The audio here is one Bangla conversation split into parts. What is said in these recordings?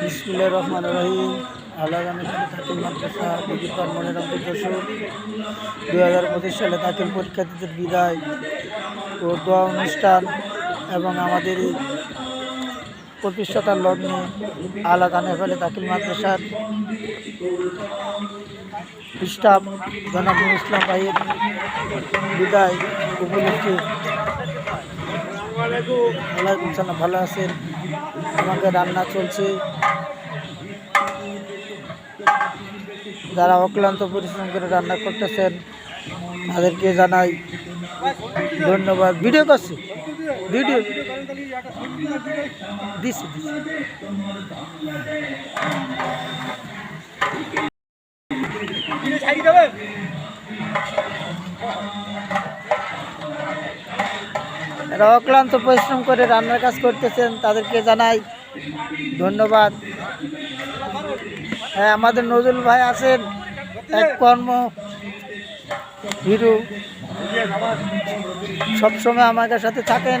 বিসমুল্লাহ রহমান রহিম। আল্লাহ তাকিল মাদ্রাসা বিদ্যুৎপার মনের অন্তর দশর দুই হাজার পঁচিশ সালে তাকিল পরীক্ষার্থীদের বিদায় ও দোয়া অনুষ্ঠান এবং আমাদের প্রতিষ্ঠাতার লগ্নে আলা কানেফালে তাকিল মাদ্রাসার স্টাফ জনাবুল ইসলাম ভাইয়ের বিদায় উপলক্ষে। ভালো আছেন। আমাকে রান্না চলছে। যারা অক্লান্ত পরিশ্রম করে রান্না করতেছেন, তাদেরকে জানাই ধন্যবাদ। ভিডিও করছি। ভিডিও। দিচ্ছি দিচ্ছি এরা অক্লান্ত পরিশ্রম করে রান্নার কাজ করতেছেন, তাদেরকে জানাই ধন্যবাদ। হ্যাঁ আমাদের নজরুল ভাই আছেন, এক কর্ম হিরো। সবসময় আমাদের সাথে থাকেন।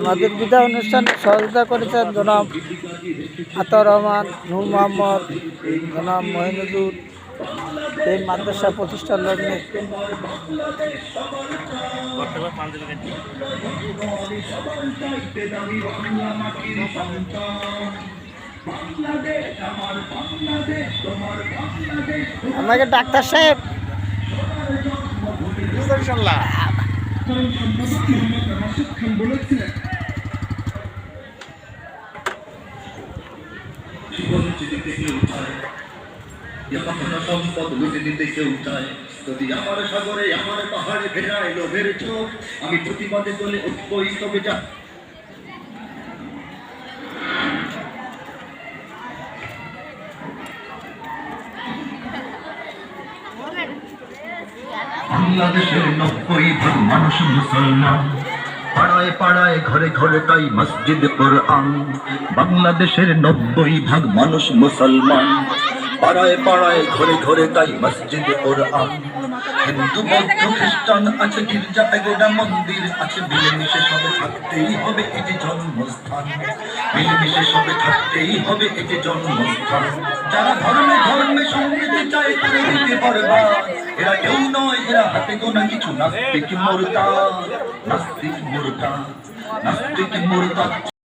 আমাদের বিদায় অনুষ্ঠানে সহযোগিতা করেছেন জনাব আতর রহমান, নূর মোহাম্মদ, জনাব মহিনুদ্দুর এই মাদ্রাসা প্রতিষ্ঠার লগ্নে। আমাকে ডাক্তার সাহেব সম্পদ লুটে নিতে কেউ চায় যদি আমার সাগরে আমার পাহাড়ে ভেড়ায় লোভের চোখ আমি প্রতিবাদে চলে উঠবই তবে যা বাংলাদেশের নব্বই ভাগ মানুষ মুসলমান। পাড়ায় পাড়ায়, ঘরে ঘরে তাই মসজিদ কোরআন। বাংলাদেশের নব্বই ভাগ মানুষ মুসলমান। পাড়ায় পাড়ায়, ঘরে ঘরে তাই মসজিদ কোরআন। হিন্দু বৌদ্ধ খ্রিস্টান আছে গির্জা এগোডা মন্দির আছে। মিলেমিশে সবে থাকতেই হবে এটি জন্মস্থান। মিলেমিশে সবে থাকতেই হবে এটি জন্মস্থান। যারা ধর্মে ধর্মে সমৃদ্ধি চায় করে দিতে পারবা। এরা কেউ নয়, এরা হাতে গোনা কিছু। নাস্তিক মোরতা নাস্তিক মোরতা নাস্তিক মোরতা